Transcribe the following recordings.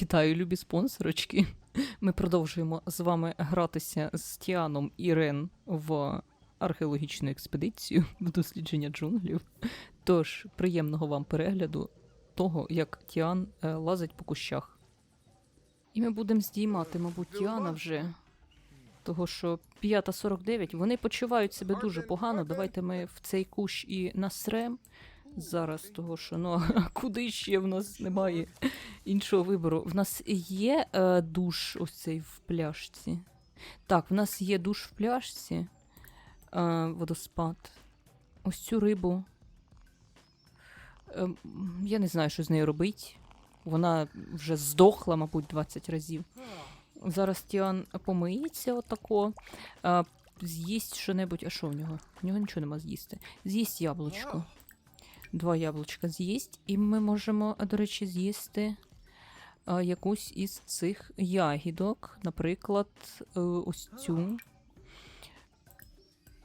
Вітаю, любі спонсорочки. Ми продовжуємо з вами гратися з Тіаном і Рен в археологічну експедицію в дослідження джунглів. Тож, приємного вам перегляду того, як Тіан е, лазить по кущах. І ми будемо здіймати, мабуть, Тіана вже. Того, що 5.49, вони почувають себе дуже погано. Давайте ми в цей кущ і насрем зараз, того що ну куди ще в нас немає іншого вибору. В нас є е, душ ось цей в пляшці. Так, в нас є душ в пляшці, е, водоспад. Ось цю рибу. Е, я не знаю, що з нею робить. Вона вже здохла, мабуть, 20 разів. Зараз Тіан помиється отако. Е, з'їсть що-небудь. А що в нього? В нього нічого нема з'їсти. З'їсть яблучко. Два яблучка з'їсть, і ми можемо, до речі, з'їсти а, якусь із цих ягідок. Наприклад, е, ось цю.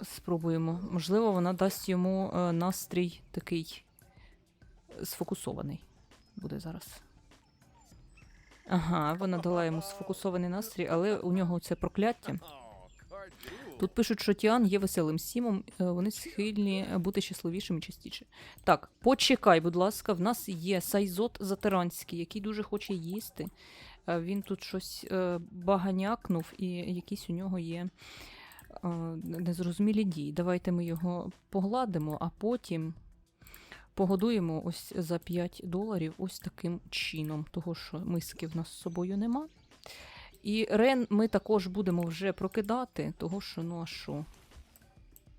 Спробуємо. Можливо, вона дасть йому е, настрій такий сфокусований. Буде зараз. Ага, вона дала йому сфокусований настрій, але у нього це прокляття. Тут пишуть, що Тіан є веселим сімом, е, вони схильні бути щасливішими частіше. Так, почекай, будь ласка, в нас є Сайзот Затеранський, який дуже хоче їсти. Е, Він тут щось е, баганякнув, і якісь у нього є незрозумілі дії. Давайте ми його погладимо, а потім погодуємо ось за 5 доларів ось таким чином, того що миски в нас з собою нема. І Рен ми також будемо вже прокидати, того що, ну а що?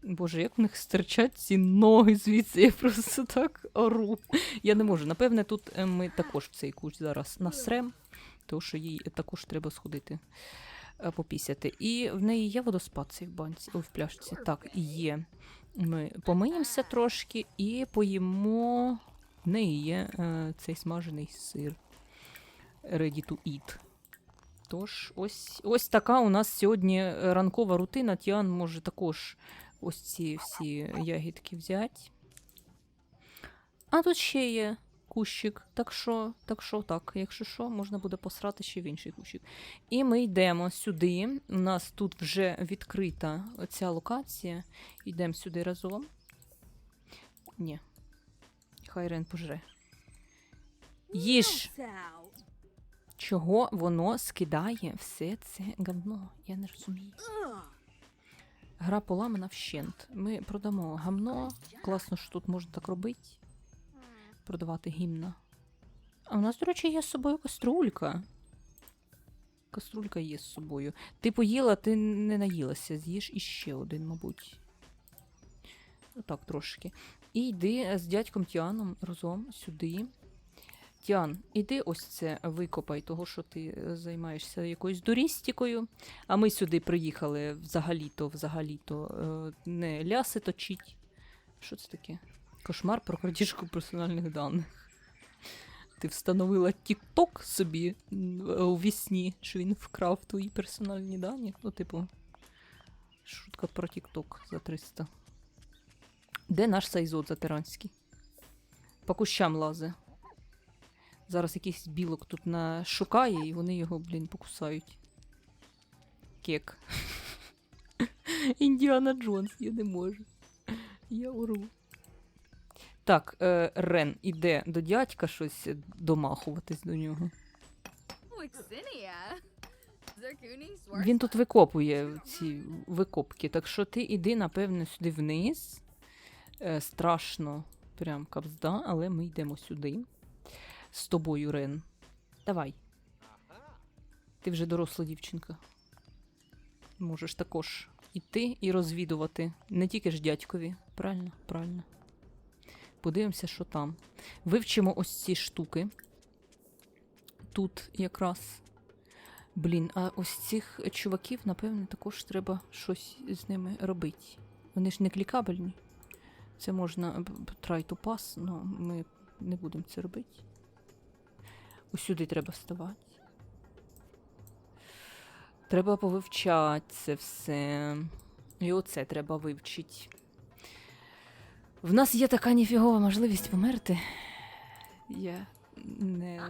Боже, як в них стирчать ці ноги звідси, я просто так ору. Я не можу. Напевне, тут е, ми також в цей кущ зараз насрем, тому що їй також треба сходити е, попісяти. І в неї є водоспад цей в банці, ой, в пляшці. Так, є. Ми помиємося трошки і поїмо. В неї є е, цей смажений сир. Ready to eat. Тож, ось, ось така у нас сьогодні е, ранкова рутина. Тіан може також ось ці всі ягідки взяти. А тут ще є кущик. Так що, так що, так, якщо що, можна буде посрати ще в інший кущик. І ми йдемо сюди. У нас тут вже відкрита ця локація. Йдемо сюди разом. Ні. Хай Рен пожре. Їж! Чого воно скидає все це гамно? Я не розумію. Гра поламана вщент. Ми продамо гамно. Класно, що тут можна так робити. Продавати гімна. А у нас, до речі, є з собою каструлька. Каструлька є з собою. Ти поїла, ти не наїлася. З'їж іще один, мабуть. Отак трошки. І йди з дядьком Тіаном разом сюди. Тіан, іди ось це викопай, того, що ти е, займаєшся якоюсь дурістікою. А ми сюди приїхали взагалі-то, взагалі-то е, не ляси точить. Що це таке? Кошмар про крадіжку персональних даних. Ти встановила TikTok собі у вісні, що він вкрав твої персональні дані. Ну, типу, шутка про TikTok за 300. Де наш сайзот затеранський? По кущам лазе. Зараз якийсь білок тут нашукає, і вони його, блін, покусають. Кек. Індіана Джонс, я не можу. Я уру. Так, е, Рен іде до дядька щось домахуватись до нього. Він тут викопує ці викопки, так що ти іди, напевно, сюди вниз. Е, страшно, прям капзда, але ми йдемо сюди. З тобою, Рен. Давай. Ти вже доросла дівчинка. Можеш також іти і розвідувати. Не тільки ж дядькові. Правильно, правильно. Подивимося, що там. Вивчимо ось ці штуки. Тут якраз. Блін, а ось цих чуваків, напевно, також треба щось з ними робити. Вони ж не клікабельні. Це можна try to pass, але ми не будемо це робити. Ось сюди треба вставати. Треба повивчати це все. І оце треба вивчити. В нас є така ніфігова можливість померти. Я не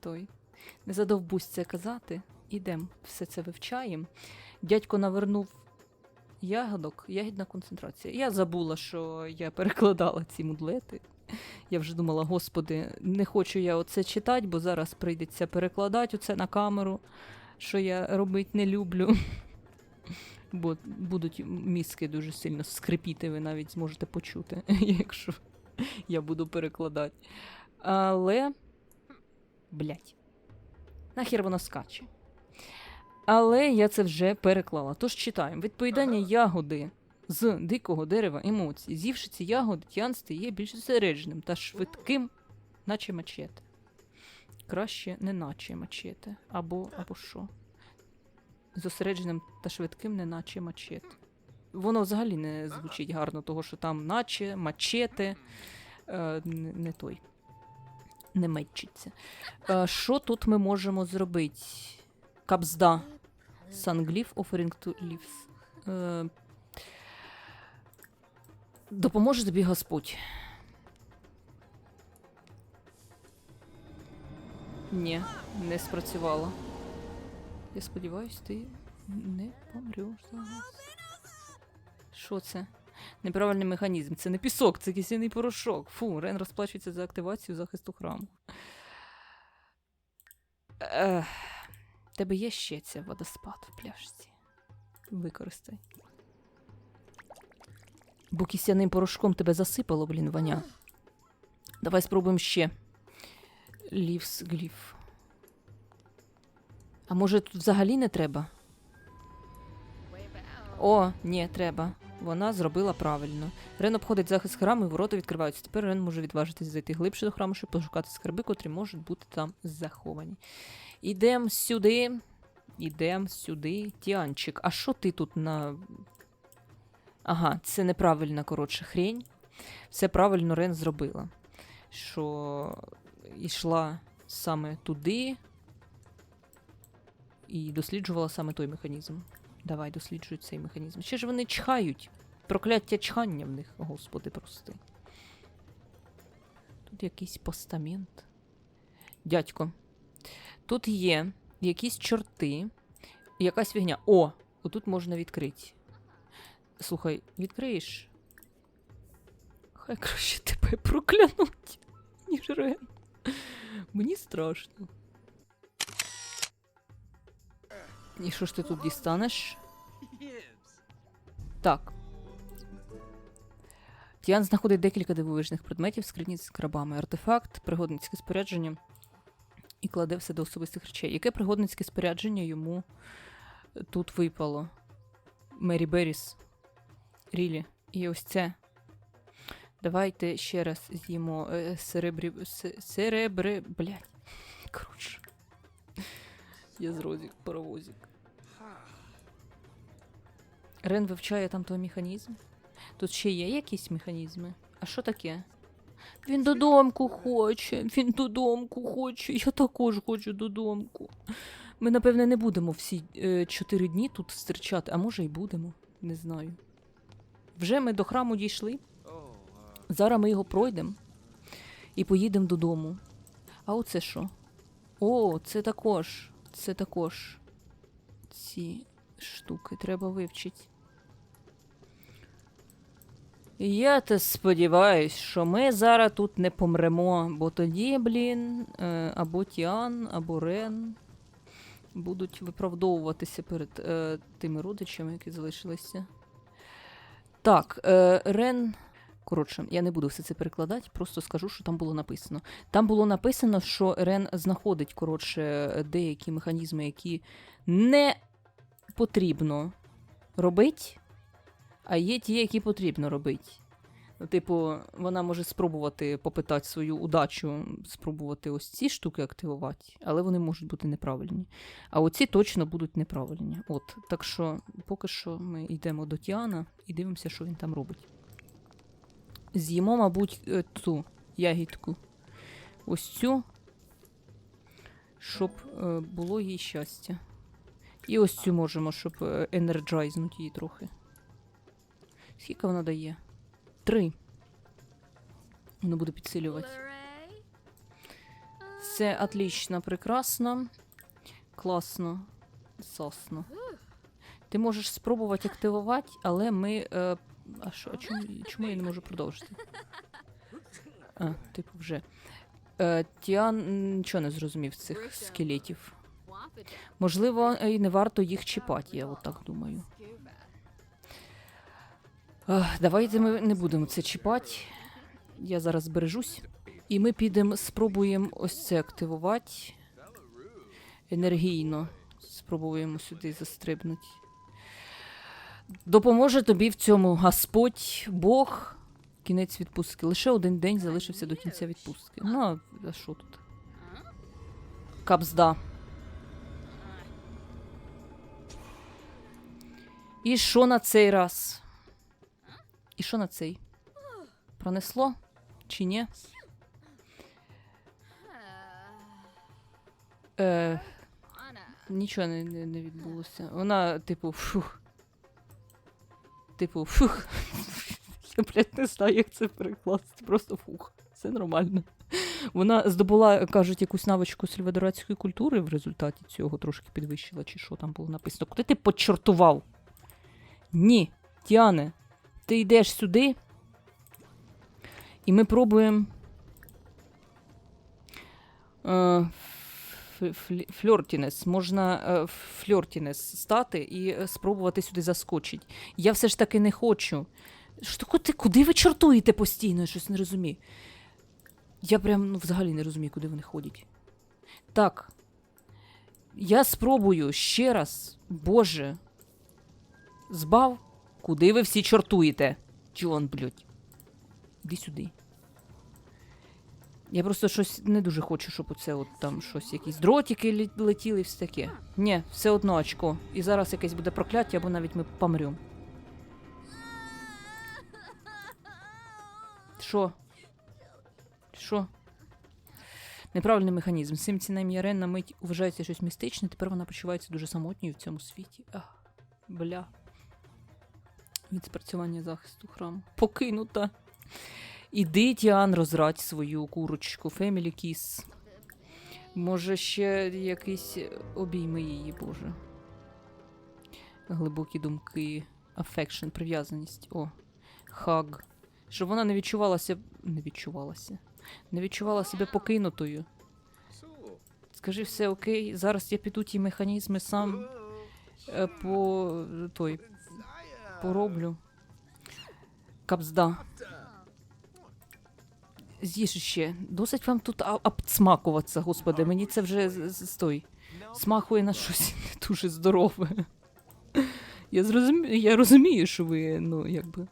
той. Не задовбусь це казати. Ідем, все це вивчаємо. Дядько навернув ягодок, ягідна концентрація. Я забула, що я перекладала ці мудлети. Я вже думала, господи, не хочу я оце читати, бо зараз прийдеться перекладати оце на камеру, що я робити не люблю. Бо будуть мізки дуже сильно скрипіти, ви навіть зможете почути, якщо я буду перекладати. Але. Блять. Нахер воно скаче. Але я це вже переклала. Тож читаємо. Відповідання ягоди з дикого дерева емоцій. З'ївши ці ягоди, Тіан стає більш зосередженим та швидким, наче мачете. Краще не наче мачете. Або, або що? Зосередженим та швидким, не наче мачете. Воно взагалі не звучить гарно, того що там наче, мачете. Е, не, той. Не метчиться. Е, що тут ми можемо зробити? Капзда. Sunglyph offering to leaves. Допоможе тобі Господь. Ні, не спрацювало. Я сподіваюсь, ти не помреш зараз. Що це? Неправильний механізм. Це не пісок, це кисяний порошок. Фу, Рен розплачується за активацію захисту храму. Ех, тебе є ще ця водоспад в пляшці. Використай. Бо кисяним порошком тебе засипало, блін, ваня. Давай спробуємо ще. Лівс гліф. А може тут взагалі не треба? О, ні, треба. Вона зробила правильно. Рен обходить захист храму і ворота відкриваються. Тепер Рен може відважитись зайти глибше до храму, щоб пошукати скарби, котрі можуть бути там заховані. Ідем сюди. Ідем сюди. Тіанчик, а що ти тут на. Ага, це неправильна, коротше, хрень. Все правильно Рен зробила. Що йшла саме туди і досліджувала саме той механізм. Давай, досліджують цей механізм. Ще ж вони чхають. Прокляття чхання в них, господи, прости. Тут якийсь постамент. Дядько. Тут є якісь чорти, якась фігня. О! Отут можна відкрити. Слухай, відкриєш? Хай краще тебе проклянуть, ніж Рен. Мені страшно. І що ж ти тут дістанеш? Так. Тіан знаходить декілька дивовижних предметів, скрині з крабами, артефакт, пригодницьке спорядження і кладе все до особистих речей. Яке пригодницьке спорядження йому тут випало? Мері Беріс. Рілі. І ось це. Давайте ще раз з'їмо е, серебрі... серебри... Блядь. Коротше. Я з розік, паровозик. Рен вивчає там той механізм. Тут ще є якісь механізми. А що таке? Він додомку хоче, він додомку хоче. Я також хочу додомку. Ми, напевне, не будемо всі е, чотири дні тут стерчати, а може й будемо, не знаю. Вже ми до храму дійшли. Зараз ми його пройдемо і поїдемо додому. А оце що? О, це також. Це також. Ці штуки треба вивчити. Я те сподіваюсь, що ми зараз тут не помремо, бо тоді, блін, е, або Тіан, або Рен будуть виправдовуватися перед е, тими родичами, які залишилися. Так, е, Рен. Коротше, я не буду все це перекладати, просто скажу, що там було написано. Там було написано, що Рен знаходить коротше, деякі механізми, які не потрібно робити, а є ті, які потрібно робити. Ну, типу, вона може спробувати попитати свою удачу, спробувати ось ці штуки активувати, але вони можуть бути неправильні. А оці точно будуть неправильні. От, так що поки що ми йдемо до Тіана і дивимося, що він там робить. З'їмо, мабуть, е, ту ягідку. Ось цю, щоб е, було їй щастя. І ось цю можемо, щоб е, енерджайзнути її трохи. Скільки вона дає? Три. Воно буде підсилювати. Все отлично, прекрасно. Класно. Сосно. Ти можеш спробувати активувати, але ми. Е, а що, а чому, чому я не можу продовжити? А, типу, вже. Е, Тіан нічого не зрозумів цих скелетів. Можливо, і не варто їх чіпати, я от так думаю. Давайте ми не будемо це чіпати. Я зараз збережусь. І ми підемо, спробуємо ось це активувати. Енергійно. Спробуємо сюди застрибнути. Допоможе тобі в цьому Господь, Бог. Кінець відпустки. Лише один день залишився до кінця відпустки. Ну, а що тут? Капзда. І що на цей раз? І що на цей? Пронесло? Чи ні? Е, нічого не, не, не відбулося. Вона, типу, фух. Типу, фух. Я, блядь, не знаю, як це перекласти. Просто фух. Все нормально. Вона здобула, кажуть, якусь навичку сільвадоратської культури в результаті цього трошки підвищила, чи що там було написано. Куди ти почортував? Ні, Тіане, ти йдеш сюди, і ми пробуємо. Е, фльортінес. Можна е, фльортінес стати і е, спробувати сюди заскочити. Я все ж таки не хочу. Що ти? Куди ви чортуєте постійно? Я щось не розумію. Я прям ну, взагалі не розумію, куди вони ходять. Так. Я спробую ще раз. Боже. Збав? Куди ви всі чортуєте? Джон, блядь. Іди сюди. Я просто щось не дуже хочу, щоб оце от там щось, якісь дротики летіли і все таке. Ні, все одно очко. І зараз якесь буде прокляття, або навіть ми помрем. Що? Що? Неправильний механізм. Симці на ім'я Рен на мить вважається щось містичне, тепер вона почувається дуже самотньою в цьому світі. Ах, бля. Від спрацювання захисту храму. Покинута. Іди, Тіан, розрадь свою курочку, Фемілі Кіс. Може, ще якийсь обійми її, Боже. Глибокі думки, афекшн, прив'язаність. О, хаг. Щоб вона не відчувалася. Не відчувалася. Не відчувала себе покинутою. Скажи, все окей, зараз я піду ті механізми сам е, по той пороблю. Капзда. З'їж ще. Досить вам тут обцмакуватися, господи. Мені це вже стой. Смахує на щось не дуже здорове. Я зрозумію, я розумію, що ви, ну, якби.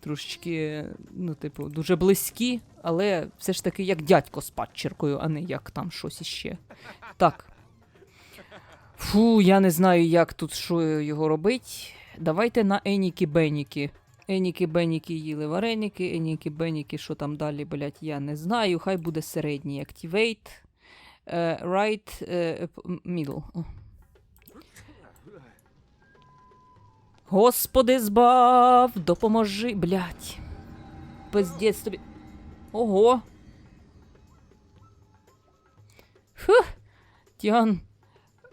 Трошечки, ну, типу, дуже близькі, але все ж таки як дядько з падчеркою, а не як там щось іще. Так. Фу, я не знаю, як тут що його робить. Давайте на Еніки-Беніки. Еніки-Беніки їли вареники, Еніки-Беніки, що там далі, блять, я не знаю. Хай буде середній. Activate. е, right е, middle. Господи, збав, допоможи, блять. Пиздець тобі. Ого. Фух. Тіан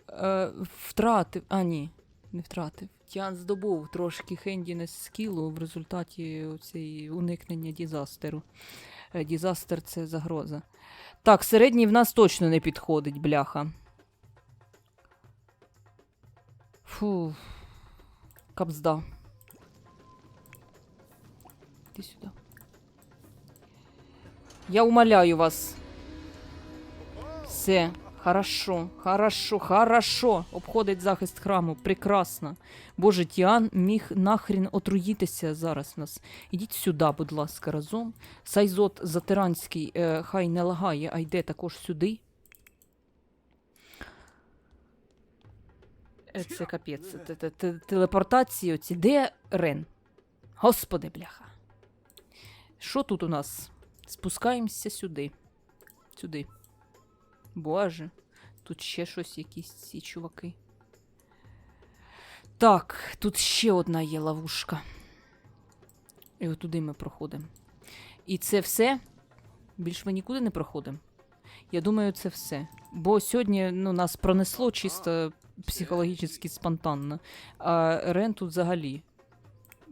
е, втратив. А, ні, не втратив. Тіан здобув трошки хендінес скілу в результаті цієї уникнення дізастеру. Е, Дізастер це загроза. Так, середній в нас точно не підходить, бляха. Фу. Капзда. Іди сюди. Я умоляю вас. Все. Хорошо, хорошо, хорошо. Обходить захист храму. Прекрасно. Боже, Тіан міг нахрін отруїтися зараз нас. Ідіть сюди, будь ласка, разом. Сайзот Затеранський е, хай не лагає, а йде також сюди. Е, Це капець. Те- те- те- Телепортації оці. Де Рен? Господи, бляха. Що тут у нас? Спускаємося сюди. Сюди. Боже, тут ще щось, якісь ці чуваки. Так, тут ще одна є ловушка. І отуди ми проходимо. І це все. Більш ми нікуди не проходимо. Я думаю, це все. Бо сьогодні ну, нас пронесло чисто психологічно спонтанно. А Рен тут взагалі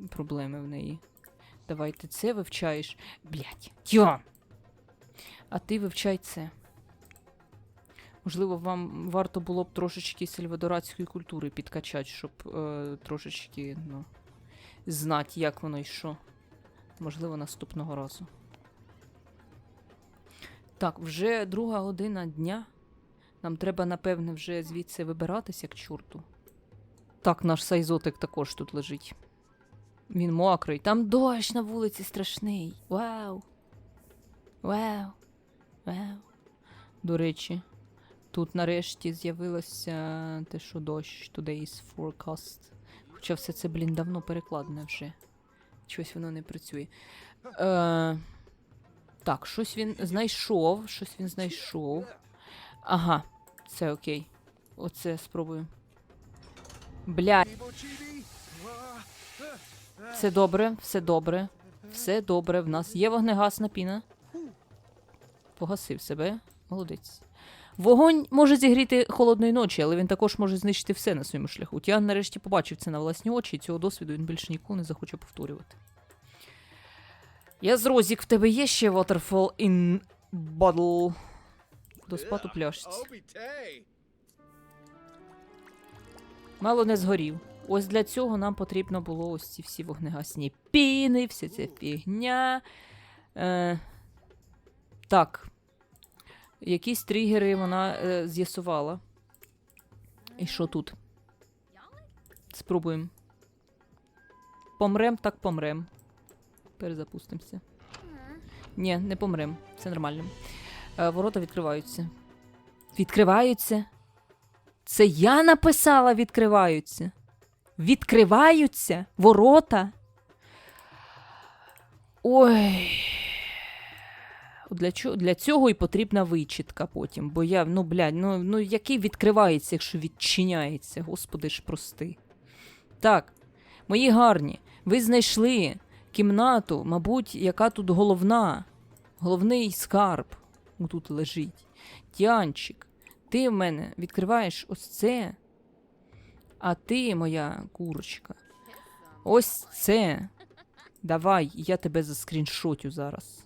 проблеми в неї. Давай ти це вивчаєш. Блять, тьо! А ти вивчай це. Можливо, вам варто було б трошечки сальвадоратської культури підкачати, щоб е, трошечки, ну, знати, як воно і що. Можливо, наступного разу. Так, вже друга година дня. Нам треба, напевне, вже звідси вибиратися к чорту. Так, наш сайзотик також тут лежить. Він мокрий. Там дощ на вулиці страшний. Вау. Вау. Вау. До речі, тут нарешті з'явилося те, що дощ today is forecast. Хоча все це, блін, давно перекладене вже. Чогось воно не працює. Е, так, щось він знайшов. Щось він знайшов. Ага, це окей. Оце спробую. Бля, все добре, все добре. Все добре. В нас є вогнегасна піна. Погасив себе. Молодець. Вогонь може зігріти холодної ночі, але він також може знищити все на своєму шляху. Тіан нарешті побачив це на власні очі, і цього досвіду він більше ніколи не захоче повторювати. Я з Розік, в тебе є ще Waterfall in Bottle? До спад пляшці. Мало не згорів. Ось для цього нам потрібно було ось ці всі вогнегасні піни, вся ця фігня. Е, так. Якісь тригери вона е, з'ясувала. І що тут? Спробуємо. Помрем, так помрем. Перезапустимося. Ні, не помрем. Все нормально. Е, ворота відкриваються. Відкриваються. Це я написала відкриваються. Відкриваються ворота. Ой. Для, чого, для цього і потрібна вичітка потім. Бо я, ну, блядь, ну, ну який відкривається, якщо відчиняється? Господи ж прости. Так, мої гарні, ви знайшли кімнату, мабуть, яка тут головна. Головний скарб тут лежить. Тянчик, ти в мене відкриваєш ось це. А ти, моя курочка, ось це. Давай, я тебе заскріншотю зараз.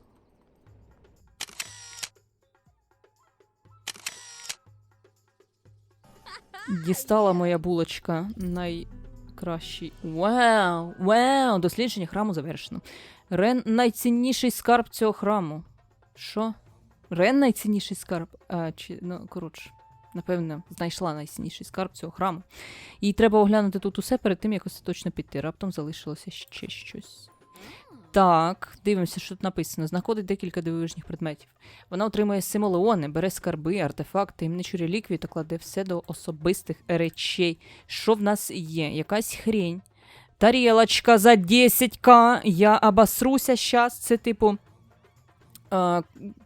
Дістала моя булочка найкращий. Вау! Вау! Дослідження храму завершено. Рен найцінніший скарб цього храму. Що? Рен найцінніший скарб? А, чи, ну, коротше, напевно, знайшла найцінніший скарб цього храму. Їй треба оглянути тут усе перед тим, як остаточно піти. Раптом залишилося ще щось. Так, дивимося, що тут написано. Знаходить декілька дивовижних предметів. Вона отримує симолеони, бере скарби, артефакти, таємничу реліквію та кладе все до особистих речей. Що в нас є? Якась хрень. Тарілочка за 10к. Я обосруся щас. Це типу е,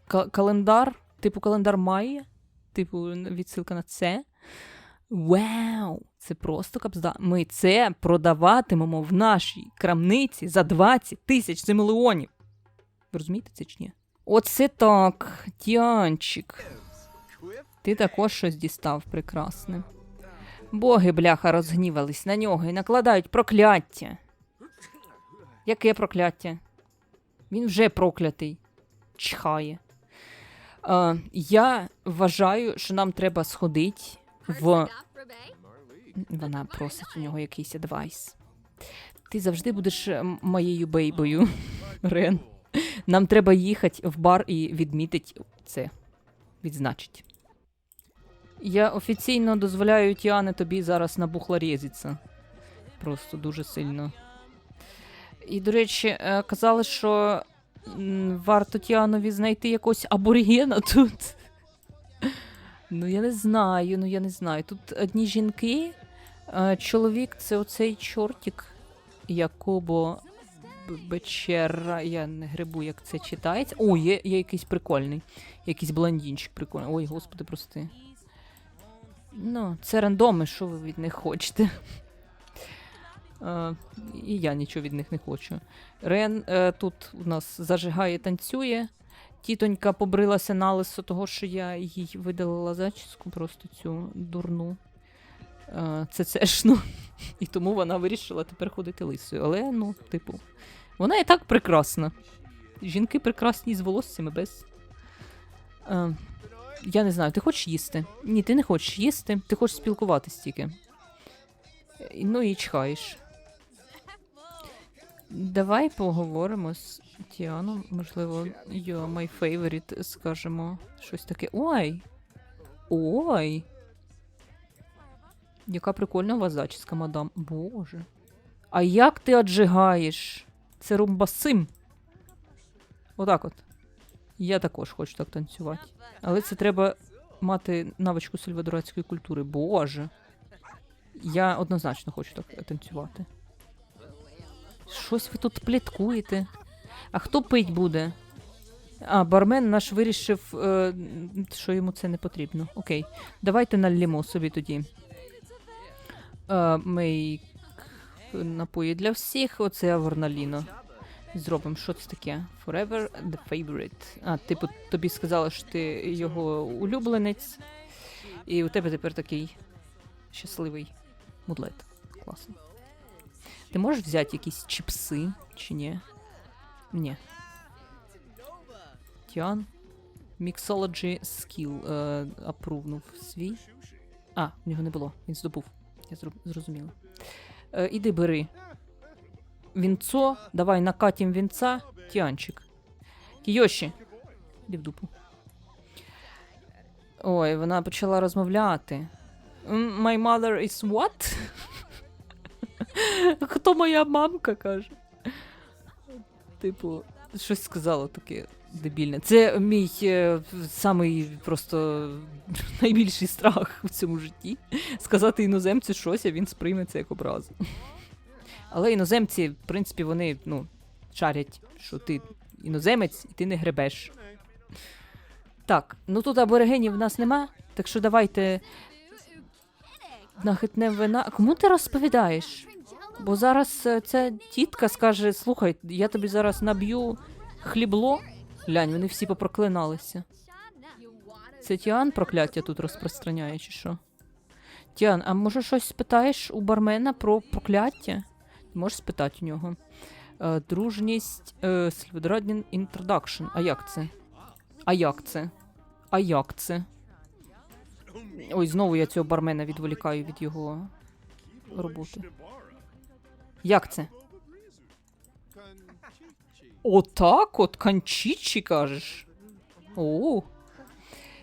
ка- календар. Типу календар Майя. Типу, відсилка на це. Вау! Це просто капзда. Ми це продаватимемо в нашій крамниці за 20 тисяч симелеонів. Ви розумієте це чи ні? Оце так, Тіанчик. Ти також щось дістав прекрасне. Боги, бляха, розгнівались на нього і накладають прокляття. Яке прокляття? Він вже проклятий. Чхає. Е, я вважаю, що нам треба сходити в. Вона просить у нього якийсь адвайс. Ти завжди будеш е, моєю бейбою, Рен. Нам треба їхати в бар і відмітити це. Відзначить. Я офіційно дозволяю Тіане тобі зараз набухла різиться. Просто дуже сильно. І, до речі, е, казали, що варто Тіанові знайти якогось аборігена тут. Ну, я не знаю, ну я не знаю. Тут одні жінки, чоловік це оцей чортик, Якобо Бечера. Я не грибу, як це читається. О, є, є якийсь прикольний. Якийсь блондинчик прикольний. Ой, господи, прости. Ну, це рандоми, що ви від них хочете. Е, і я нічого від них не хочу. Рен е, тут у нас зажигає, танцює. Тітонька побрилася на лисо того, що я їй видалила зачіску, просто цю дурну. Е, ЦЦшну. І тому вона вирішила тепер ходити лисою. Але, ну, типу, вона і так прекрасна. Жінки прекрасні з волоссями без. Е, я не знаю, ти хочеш їсти? Ні, ти не хочеш їсти, ти хочеш спілкуватись тільки. Е, Ну і чхаєш. Давай поговоримо з Тіаном. Можливо, you're my favorite, скажемо щось таке. Ой! Ой! Яка прикольна у вас зачіска, мадам. Боже. А як ти аджигаєш? Це румбасим. Отак от. Я також хочу так танцювати. Але це треба мати навичку сальвадорацької культури. Боже. Я однозначно хочу так танцювати. Щось ви тут пліткуєте. А хто пить буде? А, бармен наш вирішив, е, що йому це не потрібно. Окей. Давайте налємо собі тоді. Е, мейк напої для всіх. Оце Аворналіно. Зробимо, що це таке? Forever the favorite. А, типу, тобі сказали, що ти його улюбленець, і у тебе тепер такий щасливий мудлет. Класно. Ти можеш взяти якісь чіпси чи ні? Ні. Тіан. Mixology Skill е, апрувнув свій. А, в нього не було. Він здобув. Я зрозуміла. Е, іди бери. Вінцо. Давай накатім вінца. Тіанчик. Кійоші. Іди в дупу. Ой, вона почала розмовляти. My mother is what? Хто моя мамка каже? Типу, щось сказала таке дебільне. Це мій е, самий просто найбільший страх в цьому житті. Сказати іноземцю щось, а він сприйме це як образу. Але іноземці, в принципі, вони ну, шарять, що ти іноземець і ти не гребеш. Так, ну тут аборигенів в нас нема, так що давайте нахитнем вина. Кому ти розповідаєш? Бо зараз е, ця тітка скаже: слухай, я тобі зараз наб'ю хлібло. Глянь, вони всі попроклиналися. Це Тіан прокляття тут розпространяє, чи що? Тіан, а може щось спитаєш у бармена про прокляття? Можеш спитати у нього. Е, дружність е, Сільведраднін інтродакшн. А як це? А як це? А як це? Ой, знову я цього бармена відволікаю від його роботи. Як це? Отак от канчічі кажеш. О.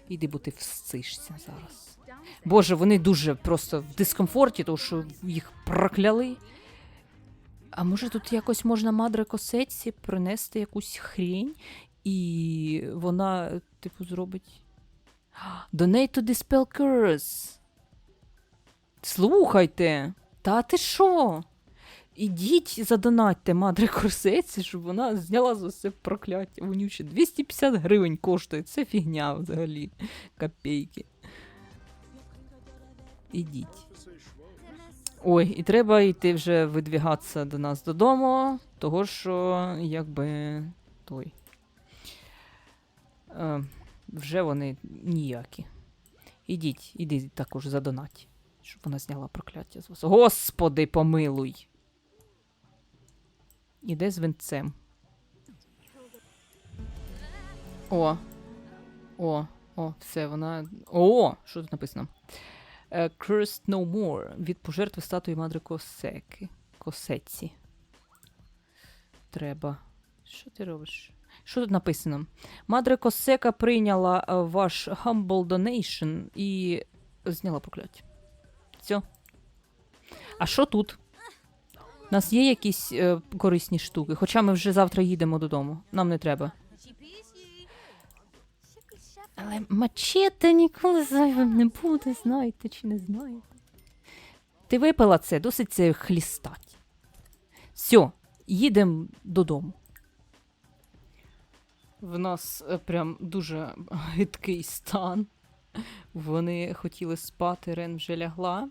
Іди, бо ти всцишся зараз. Боже, вони дуже просто в дискомфорті, тому що їх прокляли. А може тут якось можна мадре косеці принести якусь хрінь, і вона, типу, зробить. Donate to Dispel Curse. Слухайте. Та ти що? Ідіть задонатьте мадре корсеці, щоб вона зняла з усе прокляття вонюче. 250 гривень коштує. Це фігня взагалі. Копійки. Ідіть. Ой, і треба йти вже видвігатися до нас додому, того що, якби той. Е, вже вони ніякі. Ідіть, ідіть також задонать, щоб вона зняла прокляття з вас. Господи, помилуй! Іде з вінцем. О. О, о, все, вона. О! Що тут написано? Е, Cursed no more. Від пожертви статуї Мадри Косеки. Косеці. Треба. Що ти робиш? Що тут написано? Мадре Косека прийняла е, ваш humble donation і зняла прокляття. Все. А що тут? У нас є якісь е, корисні штуки, хоча ми вже завтра їдемо додому. Нам не треба. Але мачете ніколи зайвим не буде, знаєте чи не знаєте. Ти випила це, досить це хлістать. Все, їдемо додому. В нас е, прям дуже гидкий стан. Вони хотіли спати, Рен вже лягла.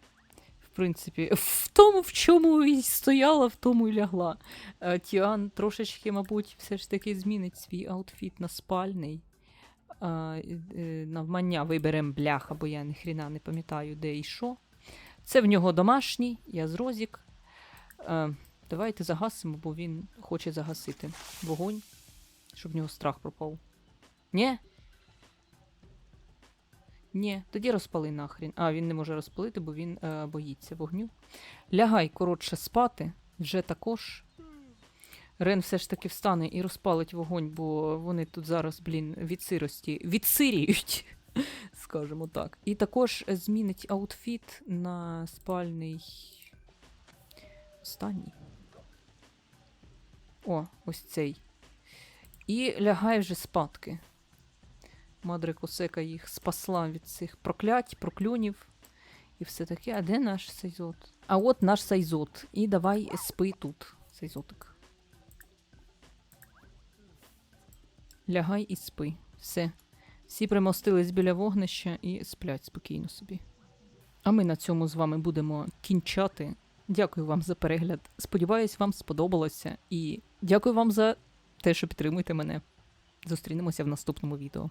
Принципі, в тому, в чому і стояла, в тому і лягла. Е, Тіан трошечки, мабуть, все ж таки змінить свій аутфіт на спальний. Е, е, Навмання виберемо бляха, бо я ніхрена не пам'ятаю, де і що. Це в нього домашній, я з Розік. Давайте загасимо, бо він хоче загасити вогонь, щоб в нього страх пропав. Ні? Ні, тоді розпали нахрін. А, він не може розпалити, бо він е, боїться вогню. Лягай, коротше, спати. Вже також. Рен все ж таки встане і розпалить вогонь, бо вони тут зараз, блін, від сирості відсиріють, скажімо так. І також змінить аутфіт на спальний. Останній. О, ось цей. І лягає вже спадки. Мадре Косека їх спасла від цих проклять, проклюнів і все таке. А де наш Сайзот? А от наш Сайзот. І давай спи тут, Сайзотик. Лягай і спи. Все. Всі примостились біля вогнища і сплять спокійно собі. А ми на цьому з вами будемо кінчати. Дякую вам за перегляд. Сподіваюсь, вам сподобалося. І дякую вам за те, що підтримуєте мене. Зустрінемося в наступному відео.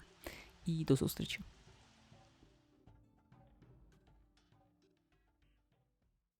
І до зустрічі.